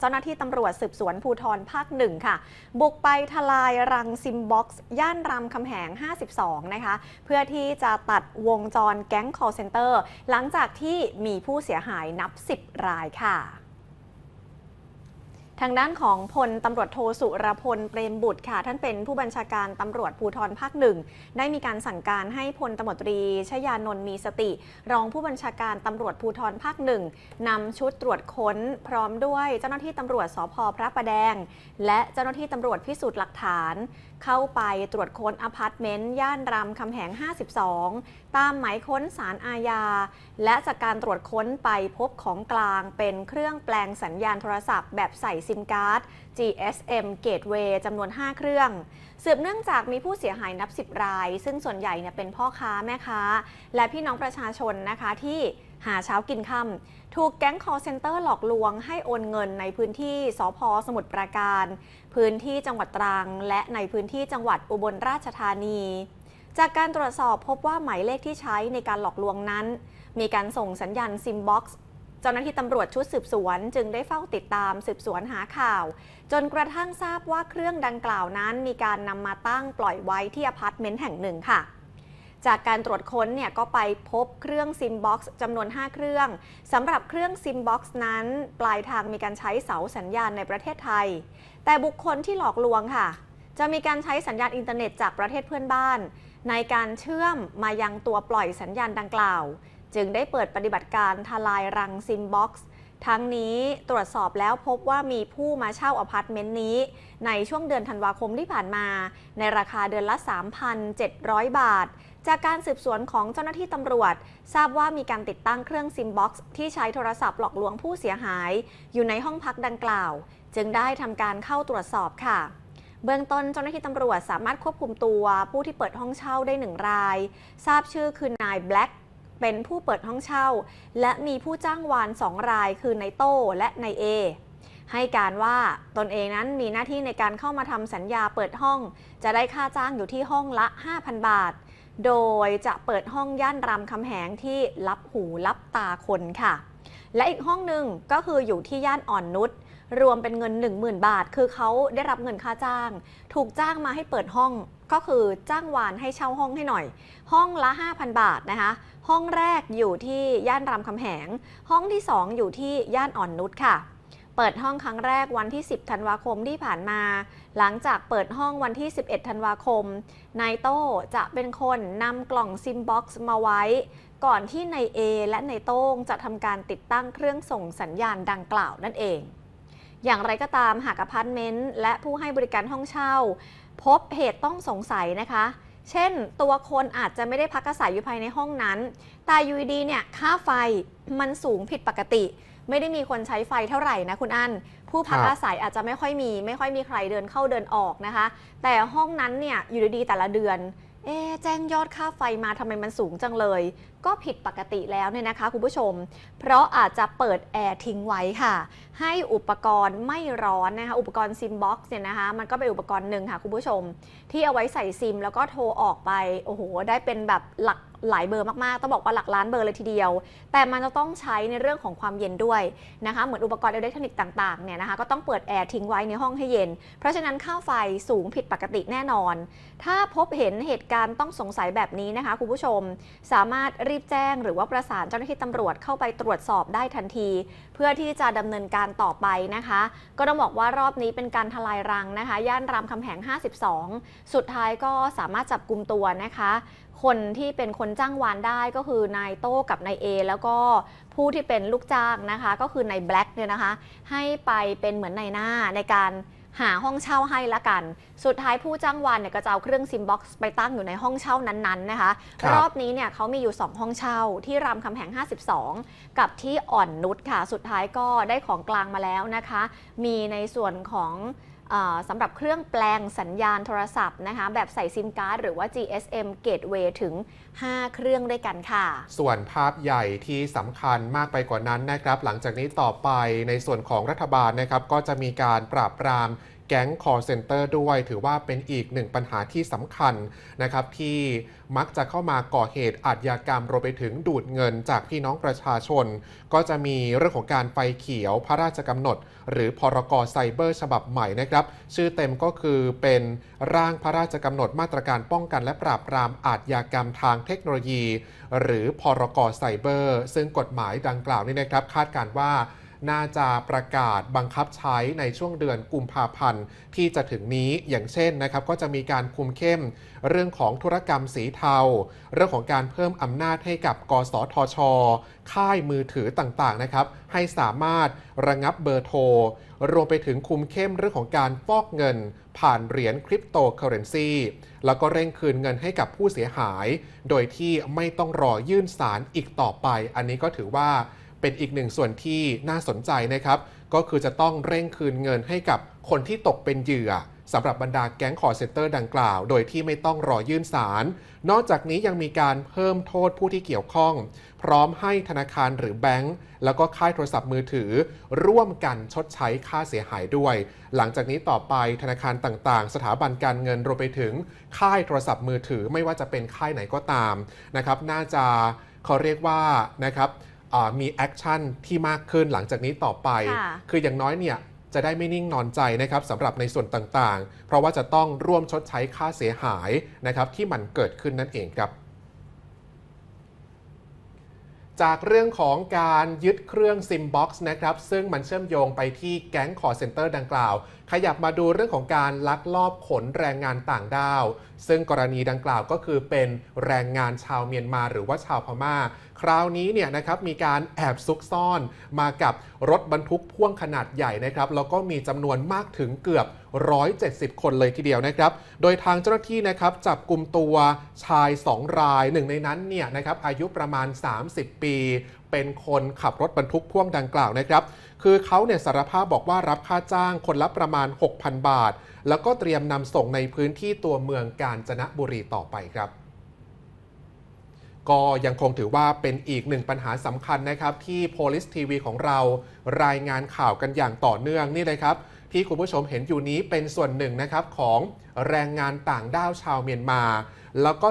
เจ้าหน้าที่ตำรวจสืบสวนภูทรภาคหนึ่งค่ะ บุกไปทลายรังซิมบ็อกซ์ ย่านรามคำแหง 52 นะคะ เพื่อที่จะตัดวงจรแก๊งคอร์เซนเตอร์ หลังจากที่มีผู้เสียหายนับ 10 รายค่ะ ทางด้านของพลตำรวจโทสุรพลเปรมบุตรค่ะ ท่านเป็นผู้บัญชาการตำรวจภูธรภาคหนึ่งได้มีการสั่งการให้พลตำรวจตรีชยานนท์มีสติ รองผู้บัญชาการตำรวจภูธรภาคหนึ่งนำชุดตรวจค้นพร้อมด้วยเจ้าหน้าที่ตำรวจสพพระประแดง และเจ้าหน้าที่ตำรวจพิสูจน์หลักฐาน เข้าไปตรวจค้นอพาร์ตเมนต์ ย่านรามคำแหง 52 ตามหมายค้นสารอาญา และจากการตรวจค้นไปพบของกลางเป็นเครื่องแปลงสัญญาณโทรศัพท์แบบใส่ซิมการ์ด GSM Gateway จำนวน 5 เครื่อง สืบเนื่องจากมีผู้เสียหายนับ 10 ราย ซึ่งส่วนใหญ่เนี่ยเป็นพ่อค้าแม่ค้า และพี่น้องประชาชนนะคะที่ หาเช้ากินค่ำถูกแก๊ง call center หลอกลวงให้โอนเงินในพื้นที่สพสมุทรปราการ พื้นที่จังหวัดตรัง และในพื้นที่จังหวัดอุบลราชธานี จากการตรวจสอบพบว่าหมายเลขที่ใช้ในการหลอกลวงนั้น มีการส่งสัญญาณซิมบ็อกซ์เจ้าหน้าที่ตำรวจชุดสืบสวนจึงได้เฝ้าติดตามสืบสวนหาข่าว จนกระทั่งทราบว่าเครื่องดังกล่าวนั้นมีการนำมาตั้งปล่อยไว้ที่อพาร์ตเมนต์แห่งหนึ่งค่ะ จากการตรวจค้นเนี่ยก็ไปพบเครื่องซิมบ็อกซ์จำนวน 5 เครื่องสำหรับเครื่องซิมบ็อกซ์นั้น ปลายทางมีการใช้เสาสัญญาณในประเทศไทย แต่บุคคลที่หลอกลวงค่ะ จะมีการใช้สัญญาณอินเทอร์เน็ตจากประเทศเพื่อนบ้าน ในการเชื่อมมายังตัวปล่อยสัญญาณดังกล่าว จึงได้เปิดปฏิบัติการทลายรังซิมบ็อกซ์ทั้งนี้ตรวจสอบแล้วพบว่ามีผู้มาเช่าอพาร์ตเมนต์นี้ ในช่วงเดือนธันวาคมที่ผ่านมา ในราคาเดือนละ 3,700 บาท จากการสืบสวนของเจ้าหน้าที่ตำรวจ ทราบว่ามีการติดตั้งเครื่องซิมบ็อกซ์ที่ใช้โทรศัพท์หลอกลวงผู้เสียหาย อยู่ในห้องพักดังกล่าว จึงได้ทำการเข้าตรวจสอบค่ะ เบื้องต้นเจ้าหน้าที่ตำรวจสามารถควบคุมตัว ผู้ที่เปิดห้องเช่าได้หนึ่งราย ทราบชื่อคือนายแบล็กเป็นผู้เปิดห้องเช่า และมีผู้จ้างวานสองรายคือนายโต้และนายเอให้การว่าตนเองนั้นมีหน้าที่ในการเข้ามาทำสัญญาเปิดห้อง จะได้ค่าจ้างอยู่ที่ห้องละ 5,000 บาท โดยจะเปิดห้องย่านรามคำแหงที่รับหูรับตาคนค่ะ และอีกห้องหนึ่งก็คืออยู่ที่ย่านอ่อนนุชรวมเป็นเงิน 10,000 บาท คือเขาได้รับเงินค่าจ้าง ถูกจ้างมาให้เปิดห้องก็คือจ้างวานให้เช่าห้องให้หน่อย ห้องละ 5,000 บาทนะคะ ห้องแรกอยู่ที่ย่านรามคำแหง ห้องที่ 2 อยู่ที่ย่านอ่อนนุชค่ะ เปิดห้องครั้งแรกวันที่ 10 ธันวาคมที่ผ่านมา หลังจากเปิดห้องวันที่ 11 ธันวาคม นายโต้จะเป็นคนนำกล่องซิมบ็อกซ์มาไว้ ก่อนที่นายเอและนายโต้งจะทำการติดตั้งเครื่องส่งสัญญาณดังกล่าวนั่นเอง อย่างไรก็ตามหากอพาร์ตเมนต์และผู้ให้บริการห้องเช่า พบเหตุต้องสงสัยนะคะ เช่น ตัวคนอาจจะไม่ได้พักอาศัยอยู่ภายในห้องนั้น แต่อยูดีเนี่ยค่าไฟมันสูงผิดปกติ ไม่ได้มีคนใช้ไฟเท่าไหร่นะคุณอันผู้พักครับอาศัยอาจจะไม่ค่อยมี ไม่ค่อยมีใครเดินเข้าเดินออกนะคะ แต่ห้องนั้นเนี่ยอยู่ดีๆแต่ละเดือนเอ๊ะแจ้งยอดค่าไฟมาทำไมมันสูงจังเลย ก็ผิดปกติแล้วเนี่ยนะคะคุณผู้ชม เพราะอาจจะเปิดแอร์ทิ้งไว้ค่ะ ให้อุปกรณ์ไม่ร้อนนะคะ อุปกรณ์ซิมบ็อกซ์เนี่ยนะคะ มันก็เป็นอุปกรณ์หนึ่งค่ะคุณผู้ชม ที่เอาไว้ใส่ซิม แล้วก็โทรออกไป โอ้โห ได้เป็นแบบหลักหลายเบอร์มาก ๆ ต้องบอกว่าหลักล้านเบอร์เลยทีเดียว แต่มันจะต้องใช้ในเรื่องของความเย็นด้วยนะคะ เหมือนอุปกรณ์อิเล็กทรอนิกส์ต่าง ๆ เนี่ยนะคะ ก็ต้องเปิดแอร์ทิ้งไว้ในห้องให้เย็น เพราะฉะนั้นค่าไฟสูงผิดปกติแน่นอน ถ้าพบเห็นเหตุการณ์ต้องสงสัยแบบนี้นะคะคุณผู้ชม สามารถรีบแจ้ง หรือว่าประสานเจ้าหน้าที่ตำรวจเข้าไปตรวจสอบได้ทันที เพื่อที่จะดำเนินการต่อไปนะคะ ก็ต้องบอกว่ารอบนี้เป็นการทลายรังนะคะ ย่านรามคำแหง 52 สุดท้ายก็สามารถจับกลุ่มตัวนะคะ คนที่เป็นคนจ้างวานได้ก็คือนายโต้กับนายเอแล้วก็ผู้ที่เป็นลูกจ้างนะคะ ก็คือนายแบล็กเนี่ยนะคะ ให้ไปเป็นเหมือนนายหน้าในการ หาห้องเช่าให้ละกัน สุดท้ายผู้จ้างวานเนี่ยก็จะเอาเครื่องซิมบ็อกซ์ไปตั้งอยู่ในห้องเช่านั้นๆนะคะครับรอบนี้เนี่ยเขามีอยู่ 2 ห้องเช่าที่รามคำแหง 52 กับที่อ่อนนุชค่ะ สุดท้ายก็ได้ของกลางมาแล้วนะคะ มีในส่วนของเออสำหรับเครื่องแปลงสัญญาณโทรศัพท์นะคะแบบใส่ซิมการ์ดหรือว่า GSM Gateway ถึง 5 เครื่องด้วยกันค่ะ ส่วนภาพใหญ่ที่สำคัญมากไปกว่านั้นนะครับ หลังจากนี้ต่อไปในส่วนของรัฐบาลนะครับก็จะมีการปราบปราม แก๊ง call center ด้วย ถือว่าเป็นอีกหนึ่งปัญหาที่สำคัญนะครับที่มักจะเข้ามาก่อเหตุอาชญากรรมรวมไปถึงดูดเงินจากพี่น้องประชาชน ก็จะมีเรื่องของการไฟเขียวพระราชกำหนด หรือพรกไซเบอร์ฉบับใหม่นะครับ ชื่อเต็มก็คือเป็นร่างพระราชกำหนดมาตรการป้องกันและปราบปรามอาชญากรรมทางเทคโนโลยี หรือพรกไซเบอร์ ซึ่งกฎหมายดังกล่าวนี้นะครับ คาดการณ์ว่า น่าจะประกาศบังคับใช้ในช่วงเดือนกุมภาพันธ์ที่จะถึงนี้อย่างเช่นนะครับ ก็จะมีการคุมเข้มเรื่องของธุรกรรมสีเทา เรื่องของการเพิ่มอำนาจให้กับ กสทช ค่ายมือถือต่างๆนะครับ ให้สามารถระงับเบอร์โทร รวมไปถึงคุมเข้มเรื่องของการฟอกเงิน ผ่านเหรียญคริปโตเคอเรนซีแล้วก็เร่งคืนเงินให้กับผู้เสียหาย โดยที่ไม่ต้องรอยื่นศาลอีกต่อไป อันนี้ก็ถือว่า เป็นอีกหนึ่งส่วนที่น่าสนใจนะครับ ก็คือจะต้องเร่งคืนเงินให้กับคนที่ตกเป็นเหยื่อสำหรับบรรดาแก๊งคอร์เซนเตอร์ดังกล่าว โดยที่ไม่ต้องรอยื่นศาล นอกจากนี้ยังมีการเพิ่มโทษผู้ที่เกี่ยวข้อง พร้อมให้ธนาคารหรือแบงก์แล้วก็ค่ายโทรศัพท์มือถือ ร่วมกันชดใช้ค่าเสียหายด้วย หลังจากนี้ต่อไปธนาคารต่างๆ สถาบันการเงินรวมไปถึงค่ายโทรศัพท์มือถือ ไม่ว่าจะเป็นค่ายไหนก็ตามนะครับ น่าจะเขาเรียกว่านะครับ มีแอคชั่นที่มากขึ้นหลังจากนี้ต่อไปค่ะคืออย่างน้อยเนี่ยจะได้ไม่นิ่งนอนใจนะครับสำหรับในส่วนต่างๆ เพราะว่าจะต้องร่วมชดใช้ค่าเสียหายนะครับที่มันเกิดขึ้นนั่นเองครับ จากเรื่องของการยึดเครื่อง Simbox นะครับซึ่งมันเชื่อมโยงไปที่แก๊งคอร์เซนเตอร์ดังกล่าว ขยับมาดูเรื่องของการลักลอบขนแรงงานต่างด้าว ซึ่งกรณีดังกล่าวก็คือเป็นแรงงานชาวเมียนมาหรือว่าชาวพม่า คราวนี้เนี่ยนะครับมีการแอบซุกซ่อนมากับรถบรรทุกพ่วงขนาดใหญ่นะครับแล้วก็มีจำนวนมากถึงเกือบ 170 คนเลยทีเดียวนะครับ โดยทางเจ้าหน้าที่นะครับจับกลุ่มตัวชาย 2 รายหนึ่งในนั้นเนี่ยนะครับอายุประมาณ 30 ปี เป็นคนขับรถบรรทุกพ่วงดังกล่าวนะครับ คือเขาเนี่ยสารภาพบอกว่ารับค่าจ้างคนละประมาณ 6,000 บาท แล้วก็เตรียมนำส่งในพื้นที่ตัวเมืองกาญจนบุรีต่อไปครับ ก็ยังคงถือว่าเป็นอีกหนึ่งปัญหาสำคัญนะครับที่ Police TV ของเรารายงานข่าวกันอย่างต่อเนื่องนี่เลยครับ ที่คุณผู้ชมเห็นอยู่นี้เป็นส่วนหนึ่งนะครับของแรงงานต่างด้าวชาวเมียนมา แล้วก็